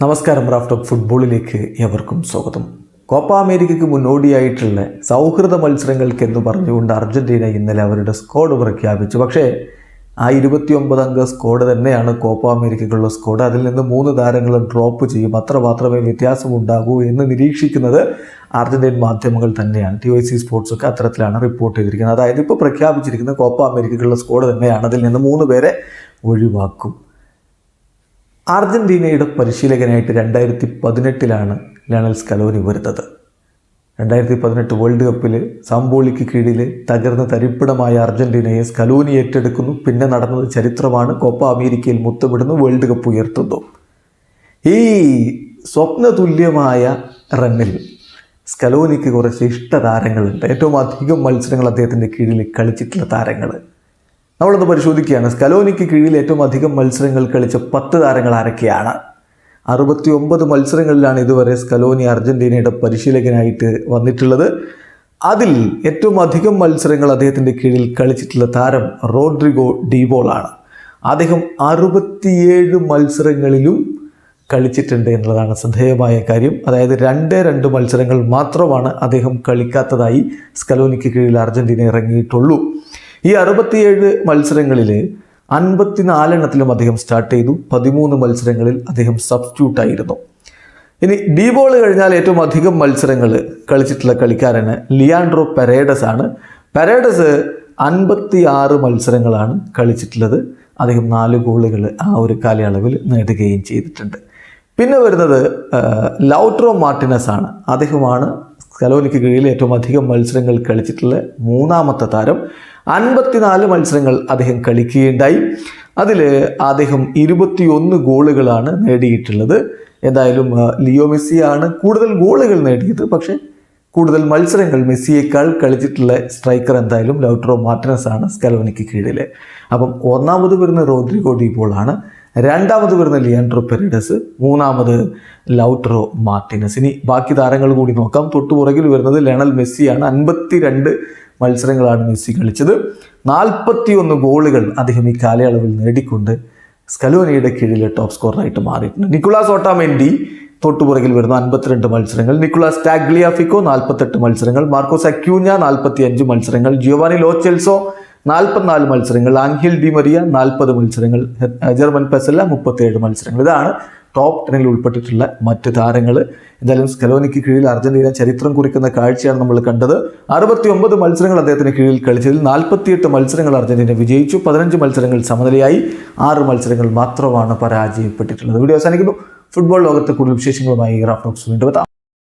നമസ്കാരം റാഫ്റ്റ് ഫുട്ബോളിലേക്ക് എവർക്കും സ്വാഗതം. കോപ്പ അമേരിക്കയ്ക്ക് മുന്നോടിയായിട്ടുള്ള സൗഹൃദ മത്സരങ്ങൾക്ക് എന്ന് പറഞ്ഞുകൊണ്ട് അർജന്റീന ഇന്നലെ അവരുടെ സ്ക്വാഡ് പ്രഖ്യാപിച്ചു. പക്ഷേ ആ ഇരുപത്തിയൊമ്പത് അംഗ സ്ക്വാഡ് തന്നെയാണ് കോപ്പ അമേരിക്കയ്ക്കുള്ള സ്ക്വാഡ്. അതിൽ നിന്ന് മൂന്ന് താരങ്ങൾ ഡ്രോപ്പ് ചെയ്യും. അത്ര മാത്രമേ വ്യത്യാസമുണ്ടാകൂ എന്ന് നിരീക്ഷിക്കുന്നത് അർജന്റീൻ മാധ്യമങ്ങൾ തന്നെയാണ്. ടി വൈ സി സ്പോർട്സ് ഒക്കെ അത്തരത്തിലാണ് റിപ്പോർട്ട് ചെയ്തിരിക്കുന്നത്. അതായത് ഇപ്പോൾ പ്രഖ്യാപിച്ചിരിക്കുന്ന കോപ്പ അമേരിക്കയ്ക്കുള്ള സ്ക്വാഡ് തന്നെയാണ്. അതിൽ നിന്ന് മൂന്ന് പേരെ ഒഴിവാക്കും. അർജന്റീനയുടെ പരിശീലകനായിട്ട് രണ്ടായിരത്തി പതിനെട്ടിലാണ് ലണൽ സ്കലോനി വരുന്നത്. രണ്ടായിരത്തി പതിനെട്ട് വേൾഡ് കപ്പിൽ സാമ്പോളിക്ക് കീഴിൽ തകർന്ന തരിപ്പിടമായ അർജന്റീനയെ സ്കലോനി ഏറ്റെടുക്കുന്നു. പിന്നെ നടന്നത് ചരിത്രമാണ്. കോപ്പ അമേരിക്കയിൽ മുത്തമിടുന്നു. വേൾഡ് കപ്പ് ഉയർത്തുന്നു. ഈ സ്വപ്നതുല്യമായ റണ്ണിൽ സ്കലോനിക്ക് കുറച്ച് ഇഷ്ട താരങ്ങളുണ്ട് ഏറ്റവും അധികം മത്സരങ്ങൾ അദ്ദേഹത്തിന്റെ കീഴിൽ കളിച്ചിട്ടുള്ള താരങ്ങൾ. നമ്മളൊന്ന് പരിശോധിക്കുകയാണ്. സ്കലോനിക്ക് കീഴിൽ ഏറ്റവും അധികം മത്സരങ്ങൾ കളിച്ച പത്ത് താരങ്ങൾ ആരൊക്കെയാണ്? അറുപത്തി ഒമ്പത് മത്സരങ്ങളിലാണ് ഇതുവരെ സ്കലോനി അർജന്റീനയുടെ പരിശീലകനായിട്ട് വന്നിട്ടുള്ളത്. അതിൽ ഏറ്റവും അധികം മത്സരങ്ങൾ അദ്ദേഹത്തിന്റെ കീഴിൽ കളിച്ചിട്ടുള്ള താരം റോഡ്രിഗോ ഡീബോളാണ്. അദ്ദേഹം അറുപത്തിയേഴ് മത്സരങ്ങളിലും കളിച്ചിട്ടുണ്ട് എന്നുള്ളതാണ് ശ്രദ്ധേയമായ കാര്യം. അതായത് രണ്ട് രണ്ട് മത്സരങ്ങൾ മാത്രമാണ് അദ്ദേഹം കളിക്കാത്തതായി സ്കലോനിക്ക് കീഴിൽ അർജന്റീന ഇറങ്ങിയിട്ടുള്ളൂ. ഈ അറുപത്തിയേഴ് മത്സരങ്ങളിൽ അൻപത്തിനാലെണ്ണത്തിലും അദ്ദേഹം സ്റ്റാർട്ട് ചെയ്തു. പതിമൂന്ന് മത്സരങ്ങളിൽ അദ്ദേഹം സബ്സ്റ്റിറ്റ്യൂട്ട് ആയിരുന്നു. ഇനി ഡി ബോൾ കഴിഞ്ഞാൽ ഏറ്റവും അധികം മത്സരങ്ങൾ കളിച്ചിട്ടുള്ള കളിക്കാരന് ലിയാൻഡ്രോ പെരേഡസ് ആണ്. പെരേഡസ് അൻപത്തി ആറ് മത്സരങ്ങളാണ് കളിച്ചിട്ടുള്ളത്. അദ്ദേഹം നാല് ഗോളുകൾ ആ ഒരു കാലയളവിൽ നേടുകയും ചെയ്തിട്ടുണ്ട്. പിന്നെ വരുന്നത് ലൗട്രോ മാർട്ടിനസ് ആണ്. അദ്ദേഹമാണ് സ്കലോനിക്ക് കീഴിൽ ഏറ്റവും അധികം മത്സരങ്ങൾ കളിച്ചിട്ടുള്ള മൂന്നാമത്തെ താരം. അൻപത്തിനാല് മത്സരങ്ങൾ അദ്ദേഹം കളിക്കുകയുണ്ടായി. അതിൽ അദ്ദേഹം ഇരുപത്തിയൊന്ന് ഗോളുകളാണ് നേടിയിട്ടുള്ളത്. എന്തായാലും ലിയോ മെസ്സിയാണ് കൂടുതൽ ഗോളുകൾ നേടിയത്. പക്ഷെ കൂടുതൽ മത്സരങ്ങൾ മെസ്സിയേക്കാൾ കളിച്ചിട്ടുള്ള സ്ട്രൈക്കർ എന്തായാലും ലൗട്രോ മാർട്ടിനസ് ആണ് സ്കലോനിക്ക് കീഴിൽ അപ്പം ഒന്നാമത് വരുന്ന റോദ്രിഗോ ഡീപോളാണ് രണ്ടാമത് വരുന്ന ലിയാൻഡ്രോ പെരഡസ്. മൂന്നാമത് ലൗട്രോ മാർട്ടിനസ്. ഇനി ബാക്കി താരങ്ങൾ കൂടി നോക്കാം. തൊട്ടു പുറകിൽ വരുന്നത് ലണൽ മെസ്സിയാണ്. അൻപത്തി രണ്ട് മത്സരങ്ങളാണ് മെസ്സി കളിച്ചത്. നാൽപ്പത്തിയൊന്ന് ഗോളുകൾ അദ്ദേഹം ഈ കാലയളവിൽ നേടിക്കൊണ്ട് സ്കലോനിയുടെ കീഴിലെ ടോപ്പ് സ്കോറായിട്ട് മാറിയിട്ടുണ്ട്. നിക്കുളാസ് ഓട്ടാമെൻഡി തൊട്ടുപുറകിൽ വരുന്ന അൻപത്തിരണ്ട് മത്സരങ്ങൾ. നിക്കുളാസ് ടാഗ്ലിയാഫിക്കോ നാൽപ്പത്തെട്ട് മത്സരങ്ങൾ. മാർക്കോസ് അക്യൂഞ്ഞ നാൽപ്പത്തി അഞ്ച് മത്സരങ്ങൾ. ജിയോവാനി ലോച്ചെൽസോ നാൽപ്പത്തിനാല് മത്സരങ്ങൾ. ആൻഹിൽ ഡി മരിയ നാൽപ്പത് മത്സരങ്ങൾ. ജർമ്മൻ പെസല്ല മുപ്പത്തിയേഴ് മത്സരങ്ങൾ. ഇതാണ് ടോപ്പ് ടെനിൽ ഉൾപ്പെട്ടിട്ടുള്ള മറ്റ് താരങ്ങൾ. എന്തായാലും സ്കലോനിക്ക് കീഴിൽ അർജന്റീന ചരിത്രം കുറിക്കുന്ന കാഴ്ചയാണ് നമ്മൾ കണ്ടത്. അറുപത്തി ഒമ്പത് മത്സരങ്ങൾ അദ്ദേഹത്തിന് കീഴിൽ കളിച്ചതിൽ നാൽപ്പത്തിയെട്ട് മത്സരങ്ങൾ അർജന്റീന വിജയിച്ചു. പതിനഞ്ച് മത്സരങ്ങൾ സമനിലയായി. ആറ് മത്സരങ്ങൾ മാത്രമാണ് പരാജയപ്പെട്ടിട്ടുള്ളത്. വീഡിയോ അവസാനിക്കുന്നു ഫുട്ബോൾ ലോകത്തെ കൂടുതൽ വിശേഷങ്ങളുമായി റാഫ്റ്റോക്സ് വീണ്ടും